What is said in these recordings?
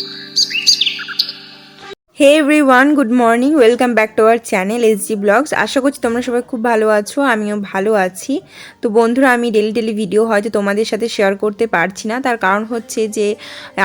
Christ. Hey everyone good morning welcome back to our channel S G blogs আশা করছি তোমরা সবাই খুব ভালো আছো, আমিও ভালো আছি। তো বন্ধুরা, আমি ডেলি ডেলি ভিডিও হয়তো তোমাদের সাথে শেয়ার করতে পারছি না। তার কারণ হচ্ছে যে,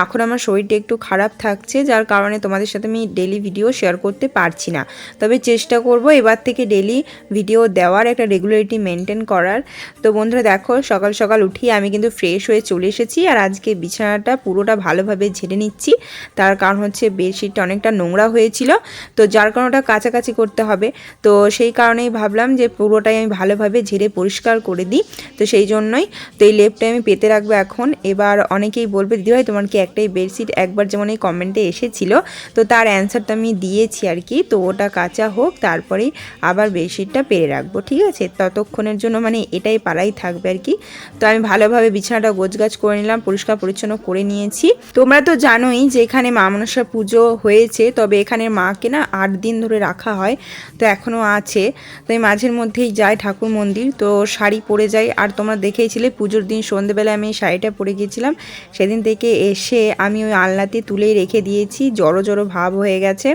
এখন আমার শরীরটা একটু খারাপ থাকছে, যার কারণে তোমাদের সাথে আমি ডেলি ভিডিও শেয়ার করতে পারছি না। তবে চেষ্টা করব এবার থেকে ডেলি ভিডিও দেওয়ার, একটা রেগুলারিটি মেনটেন করার। তো বন্ধুরা, দেখো, সকাল সকাল উঠিয়ে আমি কিন্তু ফ্রেশ হয়ে চলে এসেছি, আর আজকে বিছানাটা পুরোটা ভালোভাবে ঝেড়ে নিচ্ছি। তার কারণ হচ্ছে বেডশিটটা অনেকটা নোংরা হয়েছিল। তো যার কারণে ওটা কাছাকাছি করতে হবে। তো সেই কারণেই ভাবলাম যে পুরোটাই আমি ভালোভাবে ঝেড়ে পরিষ্কার করে দিই। তো সেই জন্যই তো এই লেপটা আমি পেতে রাখব এখন। এবার অনেকেই বলবে, দিদিভাই, তোমার কি একটাই বেডশিট একবার যেমন এই কমেন্টে এসেছিল? তো তার অ্যান্সারটা আমি দিয়েছি আর কি। তো ওটা কাঁচা হোক, তারপরেই আবার বেডশিটটা পেরে রাখব, ঠিক আছে? ততক্ষণের জন্য মানে এটাই পাড়াই থাকবে আর কি। তো আমি ভালোভাবে বিছানাটা গোছগাছ করে নিলাম, পরিষ্কার পরিচ্ছন্ন করে নিয়েছি। তোমরা তো জানোই যে এখানে মা মনসা পুজো হয়েছে তবে এখানে মাকে না আট দিন ধরে রাখা হয়, তো এখনও আছে। তো আমি মাঝের মধ্যেই যাই ঠাকুর মন্দির, তো শাড়ি পরে যাই। আর তোমরা দেখেইছিলে পুজোর দিন সন্ধেবেলায় আমি শাড়িটা পরে গিয়েছিলাম। সেদিন থেকে এসে আমি ওই আলনাতে তুলেই রেখে দিয়েছি, জড়ো জড়ো ভাব হয়ে গেছে।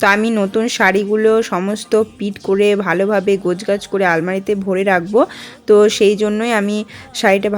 তো আমি নতুন শাড়িগুলো সমস্ত পিট করে ভালোভাবে গোছগাছ করে আলমারিতে ভরে রাখব। তো সেই জন্যই আমি শাড়িটা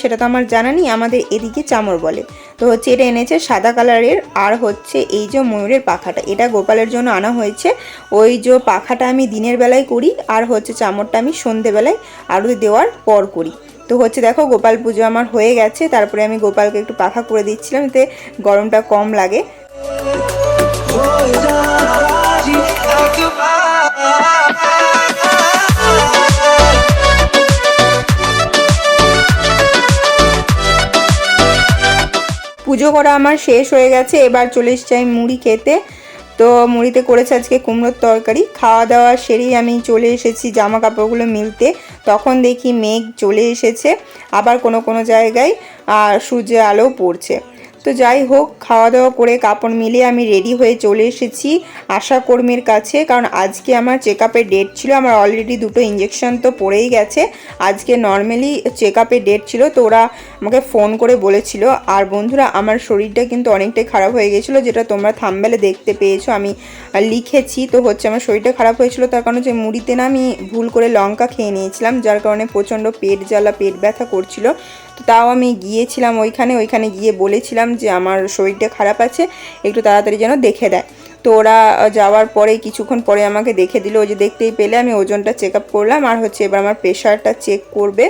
সেটা তো আমার জানা নেই, আমাদের এদিকে চামর বলে। তো হচ্ছে এটা এনেছে সাদা কালারের, আর হচ্ছে এই যে ময়ূরের পাখাটা, এটা গোপালের জন্য আনা হয়েছে। ওই যে পাখাটা আমি দিনের বেলায় করি, আর হচ্ছে চামরটা আমি সন্ধেবেলায় আরতি দেওয়ার পর করি। তো হচ্ছে দেখো, গোপাল পুজো আমার হয়ে গেছে, তারপরে আমি গোপালকে একটু পাখা করে দিচ্ছিলাম, এতে গরমটা কম লাগে। পুজো করা আমার শেষ হয়ে গেছে, এবার চলে এসেছি আমি মুড়ি খেতে। তো মুড়িতে করেছে আজকে কুমড়োর তরকারি। খাওয়া দাওয়া সেরেই আমি চলে এসেছি জামা কাপড়গুলো মিলতে। তখন দেখি মেঘ চলে এসেছে, আবার কোনো কোনো জায়গায়, আর সূর্যের আলো পড়ছে। তো যাই হোক খাওয়া দাওয়া করে কাপড় মিলিয়ে আমি রেডি হয়ে চলে এসেছি আশা কর্মীর কাছে। কারণ আজকে আমার চেক আপের ডেট ছিল, আমার অলরেডি দুটো ইঞ্জেকশন তো পড়েই গেছে। আজকে নর্মালি চেক আপের ডেট ছিল, তো ওরা আমাকে ফোন করে বলেছিল। আর বন্ধুরা, আমার শরীরটা কিন্তু অনেকটাই খারাপ হয়ে গেছিল, যেটা তোমরা থামবেলে দেখতে পেয়েছ, আমি লিখেছি। তো হচ্ছে আমার শরীরটা খারাপ হয়েছিল, তার কারণে যে মুড়িতে না আমি ভুল করে লঙ্কা খেয়ে নিয়েছিলাম, যার কারণে প্রচণ্ড পেট জ্বালা, পেট ব্যথা করছিল। তাও আমি গিয়েছিলাম ওইখানে ওইখানে গিয়ে বলেছিলাম যে আমার শরীরটা খারাপ আছে, একটু তাড়াতাড়ি যেন দেখে দেয়। তো ওরা যাওয়ার পরে, কিছুক্ষণ পরে আমাকে দেখে দিল, ওই যে দেখতেই পেলে, আমি ওজনটা চেক আপ করলাম, আর হচ্ছে এবার আমার প্রেশারটা চেক করবে।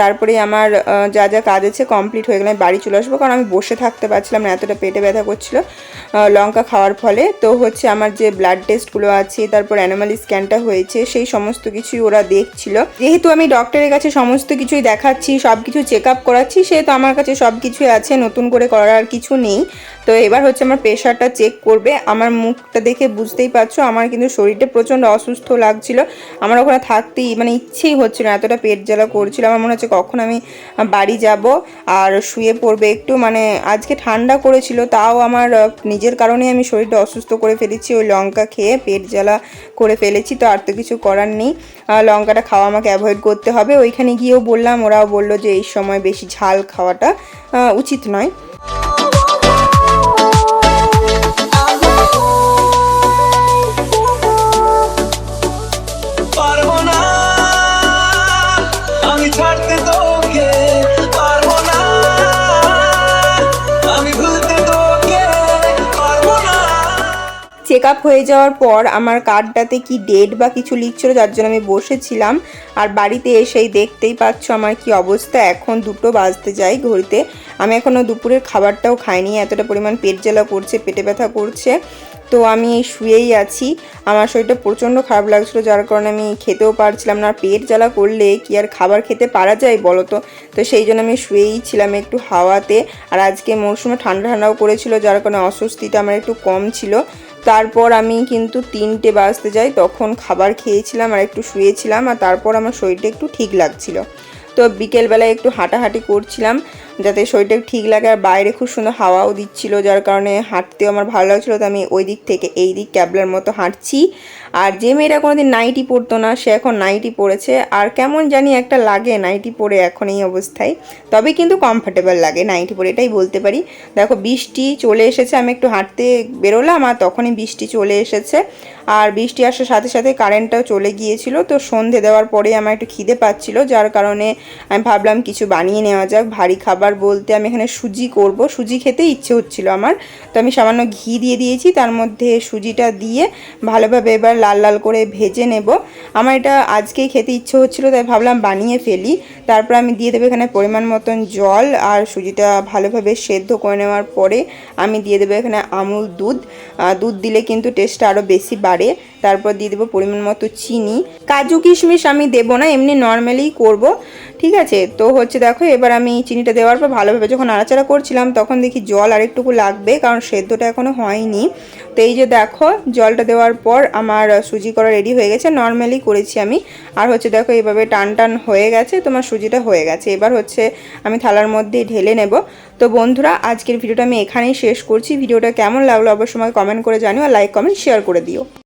তারপরে আমার যা যা কাজ আছে কমপ্লিট হয়ে গেলে আমি বাড়ি চলে আসব, কারণ আমি বসে থাকতে পারছিলাম না, এতটা পেটে ব্যথা করছিল লঙ্কা খাওয়ার ফলে। তো হচ্ছে আমার যে ব্লাড টেস্টগুলো আছে, তারপর অ্যানোমালি স্ক্যানটা হয়েছে, সেই সমস্ত কিছুই ওরা দেখছিল। যেহেতু আমি ডক্টরের কাছে সমস্ত কিছুই দেখাচ্ছি সব কিছু চেক আপ করাচ্ছি, সেহেতু আমার কাছে সব কিছুই আছে, নতুন করে করার কিছু নেই। তো এবার হচ্ছে আমার প্রেশারটা চেক করবে, আমার মুখটা দেখে বুঝতেই পারছ, আমার কিন্তু শরীরটা প্রচণ্ড অসুস্থ লাগছিল। আমার ওখানে থাকতেই মানে ইচ্ছেই হচ্ছিল না, এতটা পেট জ্বালা করছিল। আমার মনে হচ্ছে কখন আমি বাড়ি যাব আর শুয়ে পড়বে একটু। মানে আজকে ঠান্ডা করেছিল, তাও আমার নিজের কারণে আমি শরীরটা অসুস্থ করে ফেলেছি। ওই লঙ্কা খেয়ে পেট জ্বালা করে ফেলেছি, তো আর তো কিছু করার নেই। লঙ্কাটা খাওয়া আমাকে অ্যাভয়েড করতে হবে। ওইখানে গিয়েও বললাম, ওরাও বলল যে এই সময় বেশি ঝাল খাওয়াটা উচিত নয়। চেক আপ হয়ে যাওয়ার পর আমার কার্ডটাতে কি ডেট বা কিছু লিখছিল যার জন্য আমি বসেছিলাম। আর বাড়িতে এসেই দেখতেই পাচ্ছ আমার কি অবস্থা। এখন দুটো বাজতে যাই ঘড়িতে। আমি এখনও দুপুরের খাবারটাও খাইনি, এতটা পরিমাণ পেট জ্বালা করছে, পেটে ব্যথা করছে। তো আমি শুয়েই আছি। আমার শরীরটা প্রচণ্ড খারাপ লাগছিল, যার কারণে আমি খেতেও পারছিলাম না। পেট জ্বালা করলে কি আর খাবার খেতে পারা যায় বলো তো তো সেই জন্য আমি শুয়েই ছিলাম একটু হাওয়াতে। আর আজকে মরশুমে ঠান্ডা ঠান্ডাও করেছিল, যার কারণে অস্বস্তিটা আমার একটু কম ছিল। তারপর আমি কিন্তু তিনটে বাজতে যাই, তখন খাবার খেয়েছিলাম আর একটু শুয়েছিলাম, আর তারপর আমার শরীরটা একটু ঠিক লাগছিল। তো বিকেলবেলায় একটু হাঁটাহাঁটি করছিলাম, যাতে শরীরটা ঠিক লাগে আর বাইরে খুব সুন্দর হাওয়াও দিচ্ছিল, যার কারণে হাঁটতেও আমার ভালো লাগছিল, তো আমি ওই দিক থেকে এই দিক ক্যাবলার মতো হাঁটছি। আর যে মেয়েরা কোনোদিন নাইটি পরতো না, সে এখন নাইটি পরেছে, আর কেমন জানি একটা লাগে নাইটি পরে এখন এই অবস্থায়, তবে কিন্তু কমফর্টেবল লাগে নাইটি পরে, এটাই বলতে পারি। দেখো বৃষ্টি চলে এসেছে, আমি একটু হাঁটতে বেরোলাম আর তখনই বৃষ্টি চলে এসেছে, আর বৃষ্টি আসার সাথে সাথে কারেন্টটাও চলে গিয়েছিল, তো সন্ধে দেওয়ার পরে আমার একটু খিদে পাচ্ছিল, যার কারণে আমি ভাবলাম কিছু বানিয়ে নেওয়া যাক, ভারী খাবার বলতে আমি এখানে সুজি করব। সুজি খেতে ইচ্ছে হচ্ছিল আমার, তো আমি সামান্য ঘি দিয়ে দিয়েছি, তার মধ্যে সুজিটা দিয়ে ভালোভাবে এবার লাল লাল করে ভেজে নেব। আমার এটা আজকেই খেতে ইচ্ছে হচ্ছিল, তাই ভাবলাম বানিয়ে ফেলি। তারপর আমি দিয়ে দেবো এখানে পরিমাণ মতন জল, আর সুজিটা ভালোভাবে সেদ্ধ করে নেওয়ার পরে আমি দিয়ে দেবো এখানে আমুল দুধ। দুধ দিলে কিন্তু টেস্টটা আরও বেশি বাড়ে। তারপর দিয়ে দেবো পরিমাণ মতো চিনি। কাজু কিশমিশ আমি দেবো না, এমনি নর্মালি করব। ঠিক আছে? তো হচ্ছে দেখো, এবার আমি চিনিটা দেওয়ার পর ভালোভাবে যখন নাড়াচাড়া করছিলাম, তখন দেখি জল আরেকটুকু লাগবে, কারণ সেদ্ধটা এখনও হয়নি। তো এই যে দেখো, জলটা দেওয়ার পর আমার সুজি করা রেডি হয়ে গেছে। নর্মালি করেছি আমি। আর হচ্ছে দেখো এইভাবে টান টান হয়ে গেছে, তোমার সুজিটা হয়ে গেছে। এবার হচ্ছে আমি থালার মধ্যে ঢেলে নেব। তো বন্ধুরা, আজকের ভিডিওটা আমি এখানেই শেষ করছি। ভিডিওটা কেমন লাগল অবশ্যই কমেন্ট করে জানিও, আর লাইক কমেন্ট শেয়ার করে দিও।